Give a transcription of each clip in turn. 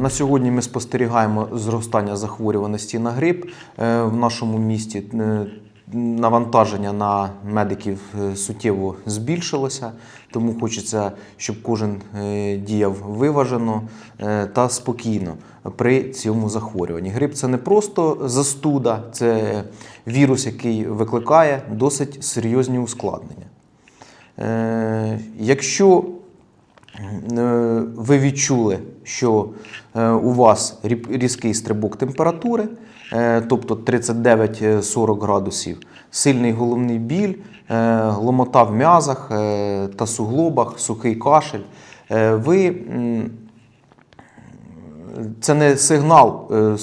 На сьогодні ми спостерігаємо зростання захворюваності на грип е, в нашому місті. Е, Навантаження на медиків е, суттєво збільшилося, тому хочеться, щоб кожен діяв виважено та спокійно при цьому захворюванні. Грип це не просто застуда, це вірус, який викликає досить серйозні ускладнення. Якщо ви відчули, що е, у вас різкий стрибок температури, е, тобто 39-40 градусів, сильний головний біль, е, ломота в м'язах е, та суглобах, сухий кашель, е, ви це не сигнал е, е,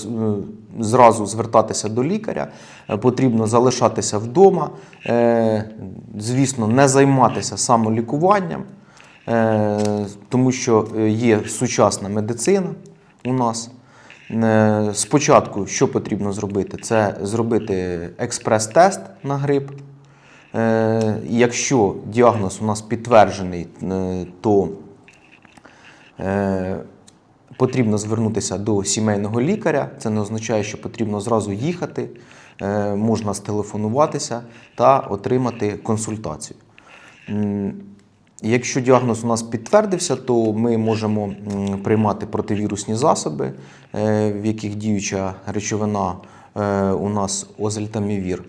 зразу звертатися до лікаря. Е, Потрібно залишатися вдома, е, звісно, не займатися самолікуванням, е, тому що е, є сучасна медицина у нас. Е, Спочатку, що потрібно зробити? Це зробити експрес-тест на грип. Е, Якщо діагноз у нас підтверджений, е, то Е, Потрібно звернутися до сімейного лікаря. Це не означає, що потрібно зразу їхати. Е, Можна стелефонуватися та отримати консультацію. Якщо діагноз у нас підтвердився, то ми можемо приймати противірусні засоби, е, в яких діюча речовина е, у нас озельтамівір.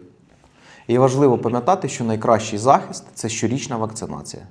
І важливо пам'ятати, що найкращий захист це щорічна вакцинація.